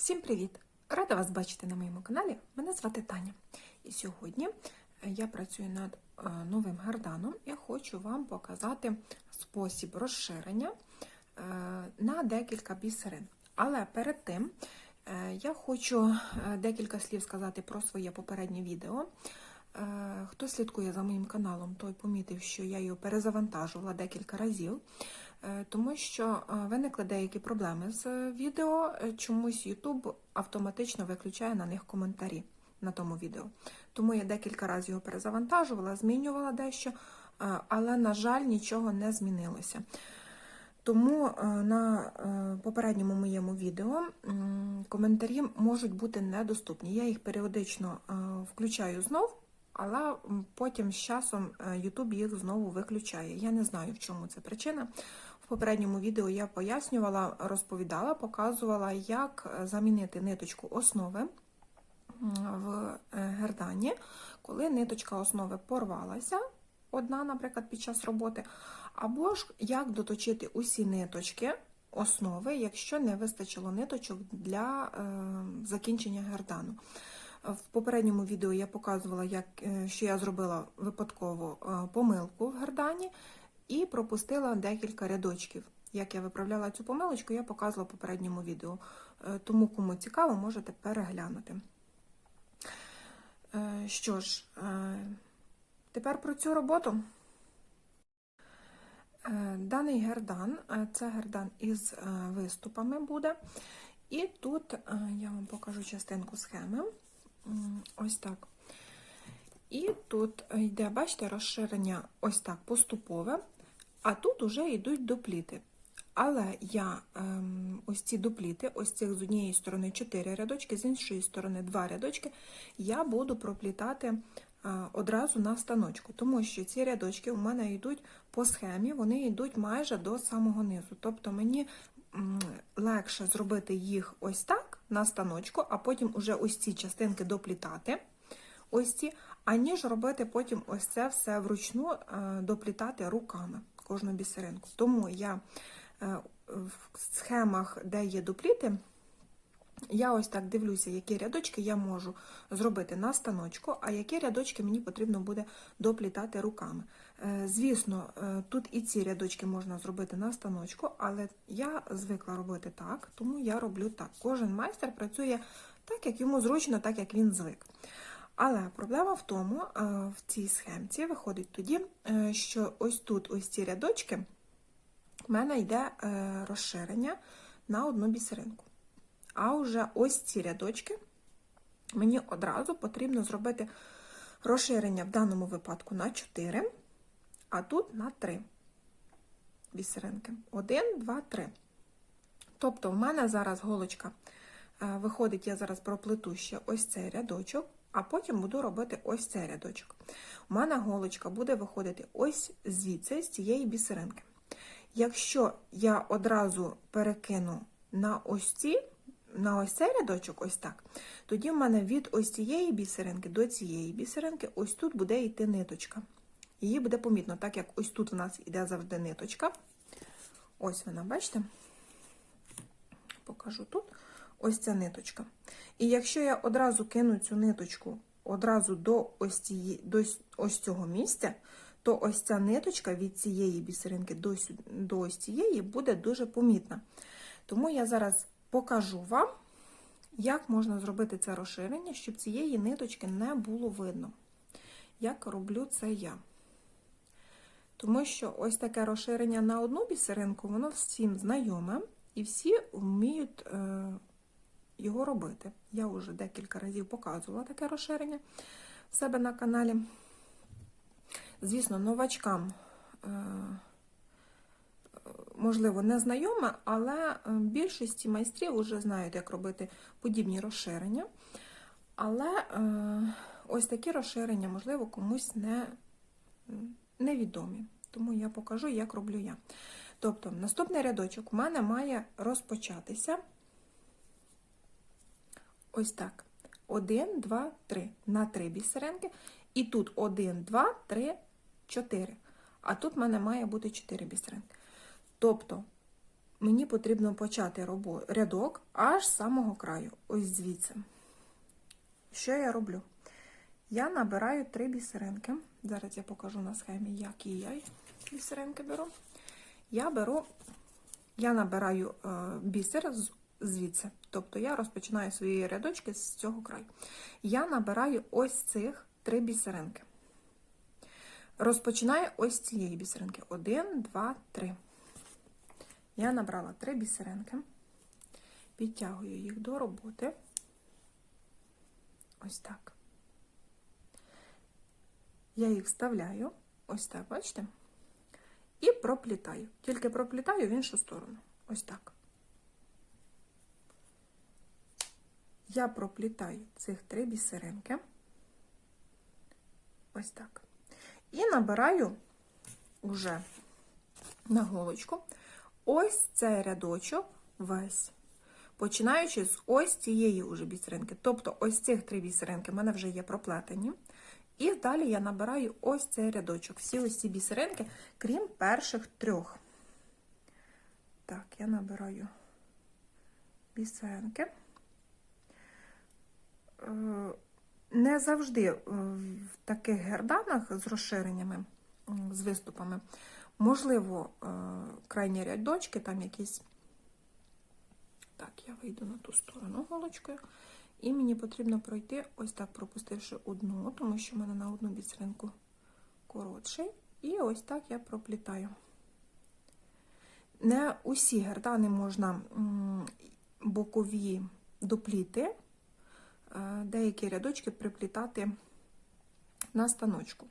Всім привіт! Рада вас бачити на моєму каналі. Мене звати Таня. І сьогодні е, я працюю над е, новим гарданом і хочу вам показати спосіб розширення е, на декілька бісерин. Але перед тим я хочу декілька слів сказати про своє попереднє відео. Хто слідкує за моїм каналом, той помітив, що я його перезавантажувала декілька разів, тому що е, виникли деякі проблеми з відео. Е, Чомусь YouTube автоматично виключає на них коментарі на тому відео. Тому я декілька разів його перезавантажувала, змінювала дещо, е, але, на жаль, нічого не змінилося. Тому е, на е, попередньому моєму відео коментарі можуть бути недоступні. Я їх періодично е, включаю знов, але потім з часом е, YouTube їх знову виключає. Я не знаю, в чому це причина. В попередньому відео я пояснювала, розповідала, показувала, як е, замінити ниточку основи в е, гердані, коли ниточка основи порвалася, одна, наприклад, під час роботи, або ж як доточити усі ниточки основи, якщо не вистачило ниточок для е, закінчення гердану. В попередньому відео я показувала, як, е, що я зробила випадково е, помилку в гердані і пропустила декілька рядочків. Як я виправляла цю помилочку, я показувала в попередньому відео. Е, Тому, кому цікаво, можете переглянути. Що ж, тепер про цю роботу. Даний гердан це гердан із виступами буде. І тут я вам покажу частинку схеми. Ось так. І тут йде, бачите, розширення ось так поступове, а тут уже йдуть допліти. Але я ем, ось ці допліти, ось цих з однієї сторони 4 рядочки, з іншої сторони 2 рядочки, я буду проплітати е, одразу на станочку, тому що ці рядочки у мене йдуть по схемі, вони йдуть майже до самого низу. Тобто мені легше зробити їх ось так на станочку, а потім уже ось ці частинки доплітати. Ось ці, аніж робити потім ось це все вручну е, доплітати руками кожну бісеринку. Тому я е, в схемах, де є допліти, я ось так дивлюся, які рядочки я можу зробити на станочку, а які рядочки мені потрібно буде доплітати руками. Е, Звісно, е, тут і ці рядочки можна зробити на станочку, але я звикла робити так, тому я роблю так. Кожен майстер працює так, як йому зручно, так як він звик. Але проблема в тому, е, в цій схемці виходить тоді, що ось тут ось ці рядочки в мене йде розширення на одну бісеринку. А вже ось ці рядочки мені одразу потрібно зробити розширення в даному випадку на 4, а тут на 3 бісеринки. 1, 2, 3. Тобто в мене зараз голочка е, виходить, я зараз проплету ще ось цей рядочок, а потім буду робити ось цей рядочок. У мене голочка буде виходити ось звідси, з цієї бісеринки. Якщо я одразу перекину на ось ці, на ось цей рядочок, ось так, тоді в мене від ось цієї бісеринки до цієї бісеринки, ось тут буде йти ниточка. Її буде помітно, так як ось тут у нас йде завжди ниточка. Ось вона, бачите? Покажу тут. Ось ця ниточка. І якщо я одразу кину цю ниточку одразу до ось, цієї, до ось цього місця, то ось ця ниточка від цієї бісеринки до, до ось цієї буде дуже помітна. Тому я зараз покажу вам, як можна зробити це розширення, щоб цієї ниточки не було видно. Як роблю це я. Тому що ось таке розширення на одну бісеринку, воно всім знайоме, і всі вміють е, його робити. Я вже декілька разів показувала таке розширення в себе на каналі. Звісно, новачкам, е, можливо, не знайоме, але е, більшості майстрів вже знають, як робити подібні розширення. Але е, ось такі розширення, можливо, комусь не, невідомі. Тому я покажу, як роблю я. Тобто, наступний рядочок у мене має розпочатися ось так. 1, 2, 3. На 3 бісеринки. І тут 1, 2, 3, 4. А тут в мене має бути 4 бісеринки. Тобто, мені потрібно почати рядок аж з самого краю, ось звідси. Що я роблю? Я набираю три бісеринки. Зараз я покажу на схемі, які я бісеринки беру. Я беру, я набираю е, бісер звідси. Тобто я розпочинаю свої рядочки з цього краю. Я набираю ось цих три бісеринки. Розпочинаю ось цієї бісеринки. Один, два, три. Я набрала три бісеринки, підтягую їх до роботи. Ось так. Я їх вставляю, ось так, бачите? І проплітаю. Тільки проплітаю в іншу сторону. Ось так. Я проплітаю цих три бісеринки. Ось так. І набираю уже на голочку ось цей рядочок весь. Починаючи з ось цієї уже бісеринки. Тобто ось цих три бісеринки в мене вже є проплетені. І далі я набираю ось цей рядочок. Всі ось ці бісеринки, крім перших трьох. Так, я набираю бісеринки. Е, Не завжди е, в таких герданах з розширеннями, з виступами, можливо, е, крайні рядочки, там якісь. Так, я вийду на ту сторону голочкою. І мені потрібно пройти, ось так пропустивши одну, тому що в мене на одну бісеринку коротший. І ось так я проплітаю. Не усі гердани можна бокові допліти, е, деякі рядочки приплітати на станочку.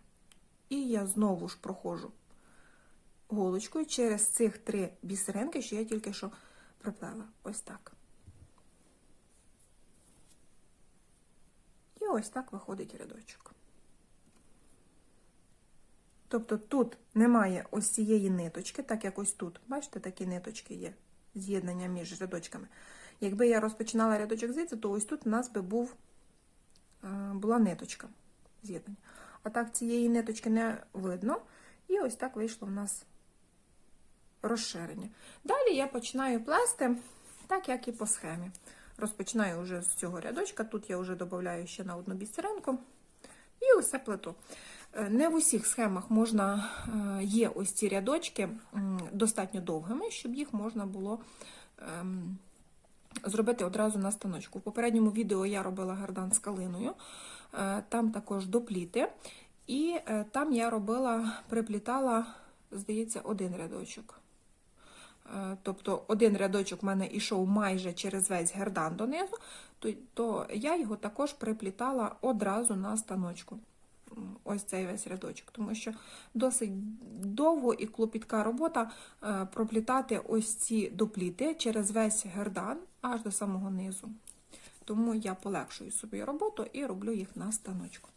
І я знову ж проходжу голочкою через цих три бісеринки, що я тільки що приплела. Ось так. І ось так виходить рядочок. Тобто тут немає ось цієї ниточки, так як ось тут, бачите, такі ниточки є, з'єднання між рядочками. Якби я розпочинала рядочок звідси, то ось тут у нас би був, е, була ниточка з'єднання. А так цієї ниточки не видно. І ось так вийшло в нас розширення. Далі я починаю плести, так як і по схемі. Розпочинаю вже з цього рядочка, тут я вже додаю ще на одну бісеринку. І усе плету. Е, Не в усіх схемах можна, е, є ось ці рядочки достатньо довгими, щоб їх можна було ем, зробити одразу на станочку. В попередньому відео я робила гардан з калиною, е, там також допліти, і там я робила, приплітала, здається, один рядочок. Е, Тобто один рядочок в мене йшов майже через весь гердан донизу, то, то я його також приплітала одразу на станочку. Ось цей весь рядочок, тому що досить довго і клопітка робота е, проплітати ось ці допліти через весь гердан аж до самого низу. Тому я полегшую собі роботу і роблю їх на станочку.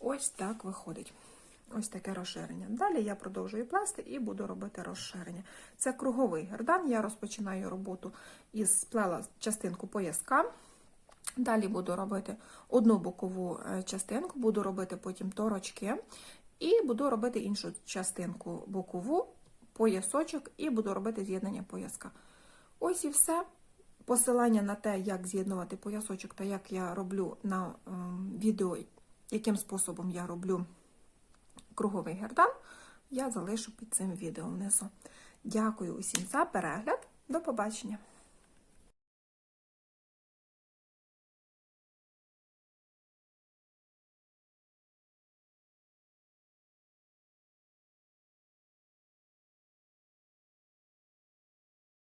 Ось так виходить. Ось таке розширення. Далі я продовжую плести і буду робити розширення. Це круговий гердан. Я розпочинаю роботу із сплела частинку пояска. Далі буду робити одну бокову е, частинку, буду робити потім торочки, і буду робити іншу частинку бокову, поясочок, і буду робити з'єднання пояска. Ось і все. Посилання на те, як з'єднувати поясочок та як я роблю на ем, відео, яким способом я роблю круговий гердан, я залишу під цим відео внизу. Дякую усім за перегляд. До побачення!